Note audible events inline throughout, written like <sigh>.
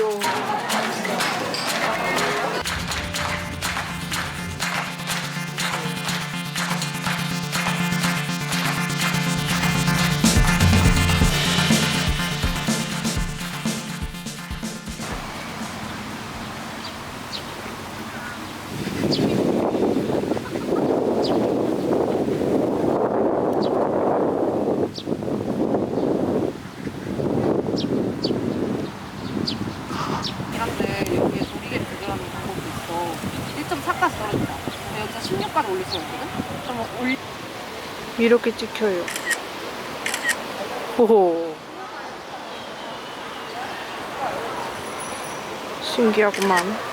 귀여워. 16까지 올릴 수 있거든? 그럼 올 이렇게 찍혀요. 호호. 신기하구만.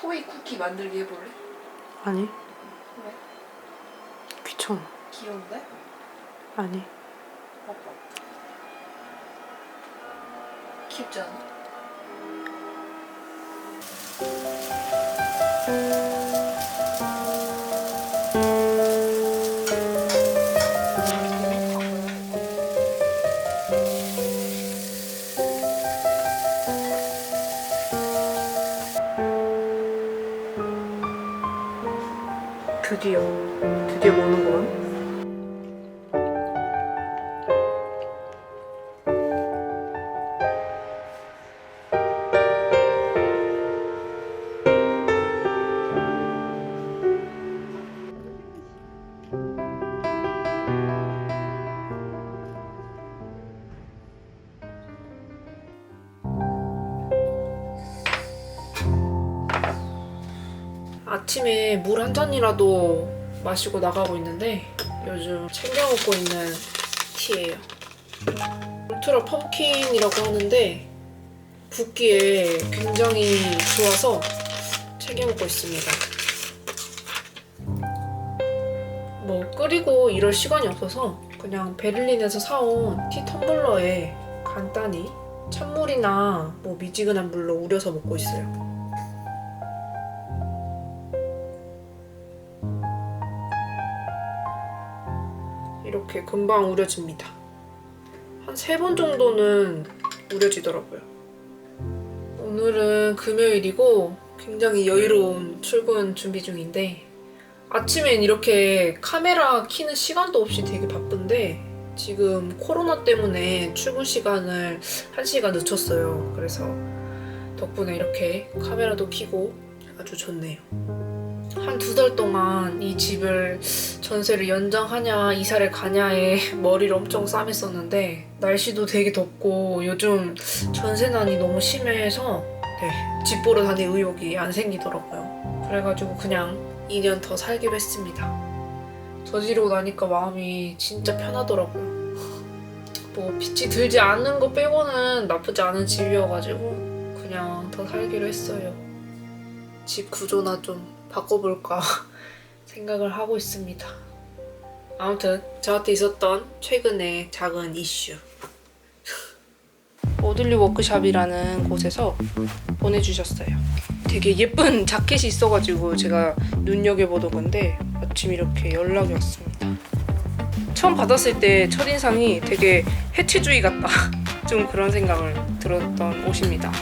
토이 쿠키 만들기 해볼래? 아니 왜? 귀찮아. 귀여운데? 아니 봐봐. 귀엽지 않아? 드디어 드디어 먹는구만. 아침에 물 한 잔이라도 마시고 나가고 있는데 요즘 챙겨 먹고 있는 티예요. 울트라 펌킨이라고 하는데 붓기에 굉장히 좋아서 챙겨 먹고 있습니다. 뭐 끓이고 이럴 시간이 없어서 그냥 베를린에서 사온 티 텀블러에 간단히 찬물이나 뭐 미지근한 물로 우려서 먹고 있어요. 이렇게 금방 우려집니다. 한 세 번 정도는 우려지더라고요. 오늘은 금요일이고 굉장히 여유로운 출근 준비 중인데 아침엔 이렇게 카메라 키는 시간도 없이 되게 바쁜데 지금 코로나 때문에 출근 시간을 1시간 늦췄어요. 그래서 덕분에 이렇게 카메라도 켜고 아주 좋네요. 한 두 달 동안 이 집을 전세를 연장하냐 이사를 가냐에 <laughs> 머리를 엄청 싸맸었는데 날씨도 되게 덥고 요즘 전세난이 너무 심해서 네, 집 보러 다닐 의욕이 안 생기더라고요. 그래가지고 그냥 2년 더 살기로 했습니다. 저지르고 나니까 마음이 진짜 편하더라고요. <laughs> 뭐 빚이 들지 않는 거 빼고는 나쁘지 않은 집이어가지고 그냥 더 살기로 했어요. 집 구조나 좀 바꿔볼까 <laughs> 생각을 하고 있습니다. 아무튼 저한테 있었던 최근의 작은 이슈. <laughs> 오들리 워크샵이라는 곳에서 보내주셨어요. 되게 예쁜 자켓이 있어가지고 제가 눈여겨보던 건데 마침 이렇게 연락이 왔습니다. 처음 받았을 때 첫인상이 되게 해치주의 같다. <laughs> 좀 그런 생각을 들었던 옷입니다.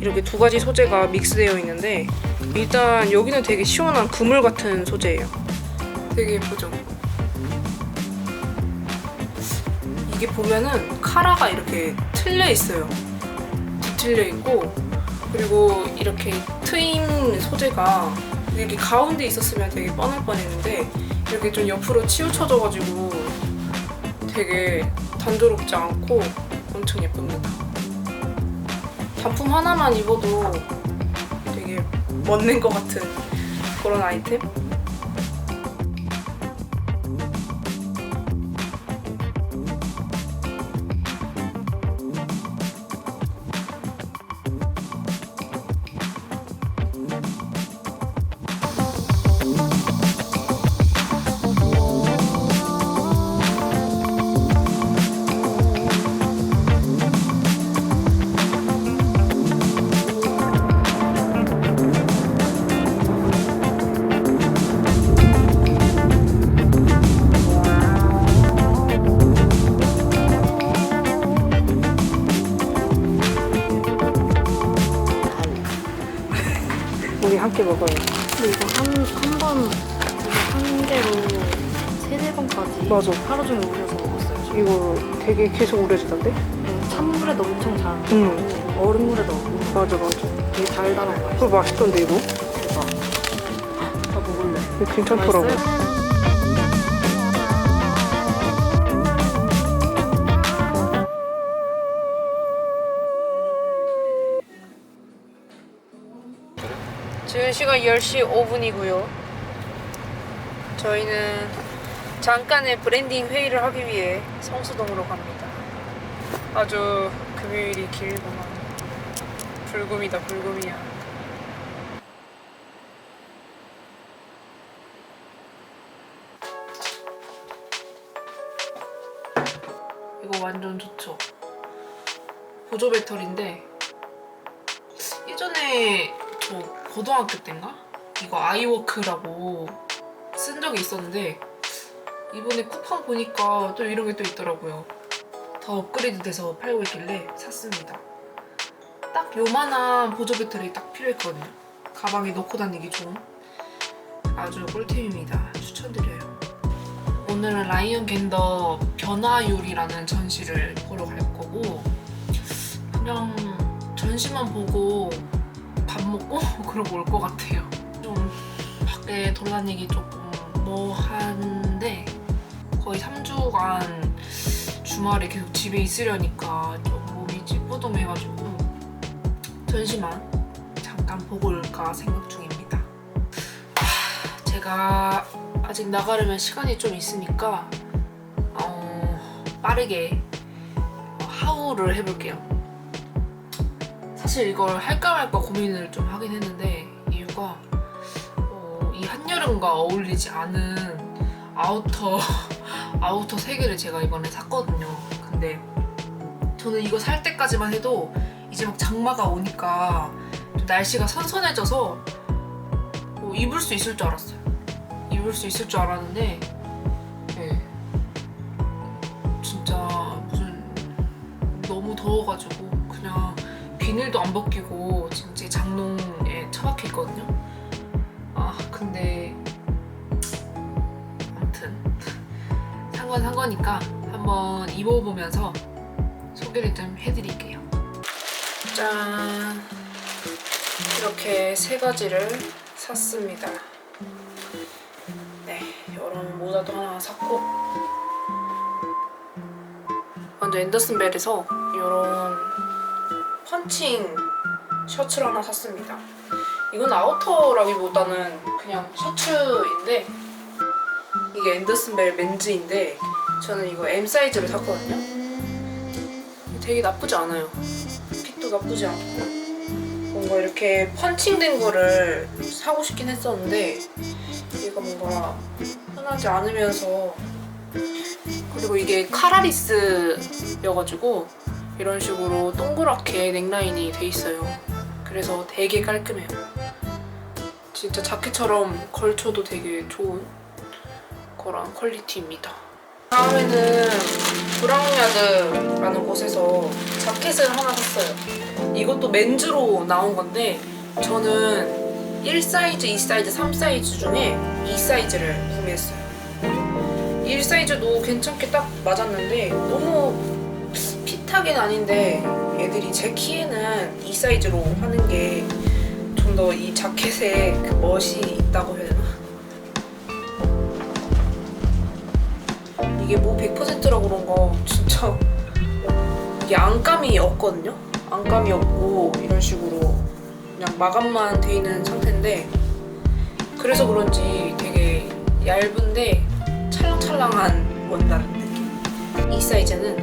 이렇게 두 가지 소재가 믹스되어 있는데 일단 여기는 되게 시원한 그물 같은 소재예요. 되게 예쁘죠? 이게 보면은 카라가 이렇게 틀려 있어요. 뒤틀려 있고 그리고 이렇게 트임 소재가 여기 가운데 있었으면 되게 뻔할 뻔했는데 이렇게 좀 옆으로 치우쳐져가지고 되게 단조롭지 않고 엄청 예쁩니다. 단품 하나만 입어도 되게 멋낸 것 같은 그런 아이템? 함께 먹어요. 근데 이거 한, 한 번, 이거 한 대로 세네 번까지 맞아. 하루 종일 우려서 먹었어요. 저. 이거 되게 계속 우려지던데? 네, 찬물에도 엄청 잘 응. 먹고 얼음물에도 먹고 맞아 맞아. 되게 달달한 그거 맛있던데 이거? 대박. 다 먹을래. 이거 괜찮더라고. 맛있어요? 지금 시간 10시 5분이고요. 저희는 잠깐의 브랜딩 회의를 하기 위해 성수동으로 갑니다. 아주 금요일이 길구만. 불금이다, 불금이야. 이거 완전 좋죠. 보조 배터리인데 예전에 저 고등학교 때인가? 이거 아이워크라고 쓴 적이 있었는데 이번에 쿠팡 보니까 또 이런 게 또 있더라고요. 더 업그레이드 돼서 팔고 있길래 샀습니다. 딱 요만한 보조 배터리 딱 필요했거든요. 가방에 넣고 다니기 좋은 아주 꿀템입니다. 추천드려요. 오늘은 라이언 겐더 변화율이라는 전시를 보러 갈 거고 그냥 전시만 보고 밥 먹고 <laughs> 그러고 올 것 같아요. 좀 밖에 돌아다니기 조금 뭐한데 거의 3주간 주말에 계속 집에 있으려니까 좀 몸이 찌뿌둥해가지고 전시만 잠깐 보고 올까 생각 중입니다. 하, 제가 아직 나가려면 시간이 좀 있으니까 어, 빠르게 하우를 해볼게요. 사실 이걸 할까 말까 고민을 좀 하긴 했는데 이유가 어, 이 한여름과 어울리지 않은 아우터 <laughs> 아우터 세 개를 제가 이번에 샀거든요. 근데 저는 이거 살 때까지만 해도 이제 막 장마가 오니까 좀 날씨가 선선해져서 뭐 입을 수 있을 줄 알았어요. 입을 수 있을 줄 알았는데 예. 진짜 무슨 너무 더워가지고 비닐도 안 벗기고 지금 제 장롱에 처박혀 있거든요. 아 근데 아무튼 상관 상관이니까 한번 입어보면서 소개를 좀 해드릴게요. 짠 이렇게 세 가지를 샀습니다. 네 이런 모자도 하나 샀고 먼저 앤더슨 벨에서 이런 펀칭 셔츠를 하나 샀습니다. 이건 아우터라기보다는 그냥 셔츠인데 이게 앤더슨 벨 맨즈인데 저는 이거 M 사이즈를 샀거든요. 되게 나쁘지 않아요. 핏도 나쁘지 않고 뭔가 이렇게 펀칭된 거를 사고 싶긴 했었는데 얘가 뭔가 흔하지 않으면서 그리고 이게 카라리스여가지고 이런 식으로 동그랗게 넥라인이 돼 있어요. 그래서 되게 깔끔해요. 진짜 자켓처럼 걸쳐도 되게 좋은 그런 퀄리티입니다. 다음에는 브라운야드라는 곳에서 자켓을 하나 샀어요. 이것도 맨즈로 나온 건데 저는 1 사이즈, 2 사이즈, 3 사이즈 중에 2 사이즈를 구매했어요. 1 사이즈도 괜찮게 딱 맞았는데 너무 핏하긴 아닌데 애들이 제 키에는 2 사이즈로 하는 게 좀 더 이 자켓에 그 멋이 있다고 해야 되나? 이게 뭐 100%라고 그런 거 진짜 이게 안감이 없거든요. 안감이 없고 이런 식으로 그냥 마감만 돼 있는 상태인데 그래서 그런지 되게 얇은데 찰랑찰랑한 원단 느낌. 이 사이즈는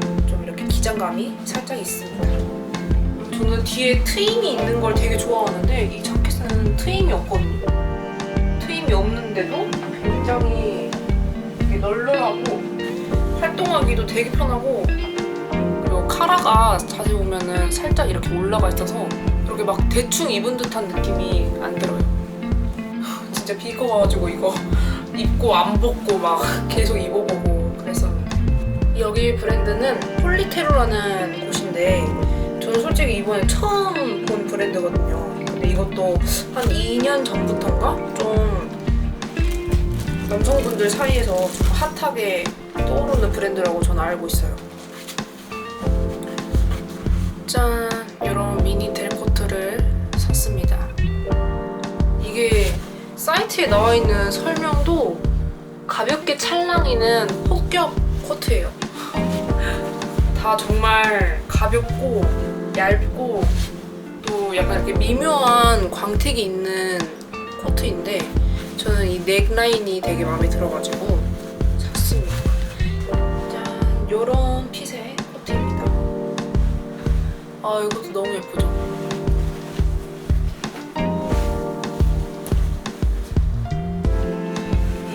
기장감이 살짝 있습니다. 저는 뒤에 트임이 있는 걸 되게 좋아하는데 이 자켓은 트임이 없거든요. 트임이 없는데도 굉장히 널널하고 활동하기도 되게 편하고 그리고 카라가 자세히 보면은 살짝 이렇게 올라가 있어서 이렇게 막 대충 입은 듯한 느낌이 안 들어요. 진짜 비거 가가지고 이거 <laughs> 입고 안 벗고 막 계속 입어보고 여기 브랜드는 폴리테로라는 곳인데 저는 솔직히 이번에 처음 본 브랜드거든요. 근데 이것도 한 2년 전부터인가 좀 남성분들 사이에서 좀 핫하게 떠오르는 브랜드라고 저는 알고 있어요. 짠! 이런 미니 델코트를 샀습니다. 이게 사이트에 나와 있는 설명도 가볍게 찰랑이는 폭격 코트예요. 다 정말 가볍고 얇고 또 약간 이렇게 미묘한 광택이 있는 코트인데 저는 이 넥라인이 되게 마음에 들어가지고 샀습니다. 짠, 요런 핏의 코트입니다. 아, 이것도 너무 예쁘죠?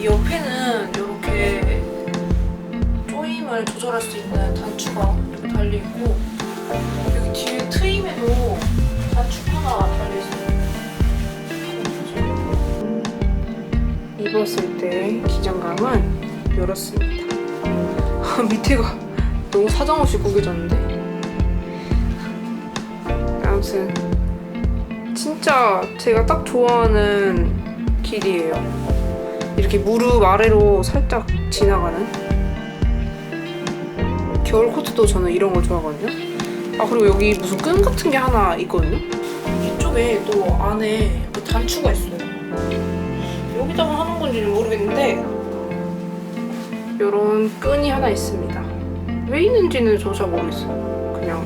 이 옆에는 이렇게 조임을 조절할 수 달려 있고 여기 뒤에 트임에도 단추 하나 달려있어요. 입었을 때 기장감은 이렇습니다. <laughs> 밑에가 너무 사정없이 구겨졌는데. 아무튼 진짜 제가 딱 좋아하는 길이에요. 이렇게 무릎 아래로 살짝 지나가는. 겨울 코트도 저는 이런 걸 좋아하거든요. 아 그리고 여기 무슨 끈 같은 게 하나 있거든요. 이쪽에 또 안에 그 단추가 있어요. 여기다가 하는 건지 모르겠는데 이런 끈이 하나 있습니다. 왜 있는지는 저 잘 모르겠어요. 그냥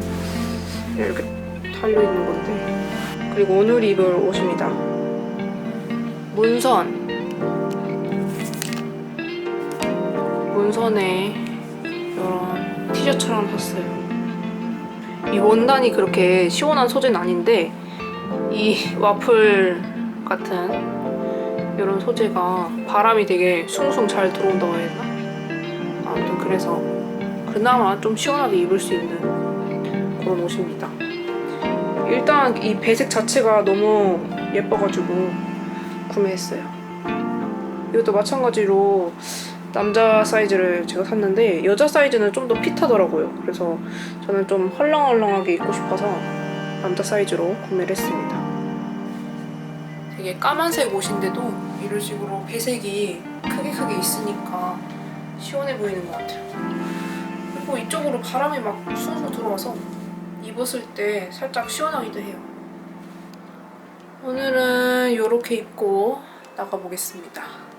이렇게 달려 있는 건데. 그리고 오늘 입을 옷입니다. 문선. 문선에 티셔츠를 하나 샀어요. 이 원단이 그렇게 시원한 소재는 아닌데 이 와플 같은 이런 소재가 바람이 되게 숭숭 잘 들어온다고 해야 되나? 아무튼 그래서 그나마 좀 시원하게 입을 수 있는 그런 옷입니다. 일단 이 배색 자체가 너무 예뻐가지고 구매했어요. 이것도 마찬가지로 남자 사이즈를 제가 샀는데 여자 사이즈는 좀 더 핏하더라고요. 그래서 저는 좀 헐렁헐렁하게 입고 싶어서 남자 사이즈로 구매를 했습니다. 되게 까만색 옷인데도 이런 식으로 배색이 크게 크게 있으니까 시원해 보이는 것 같아요. 그리고 이쪽으로 바람이 막 숭숭 들어와서 입었을 때 살짝 시원하기도 해요. 오늘은 이렇게 입고 나가보겠습니다.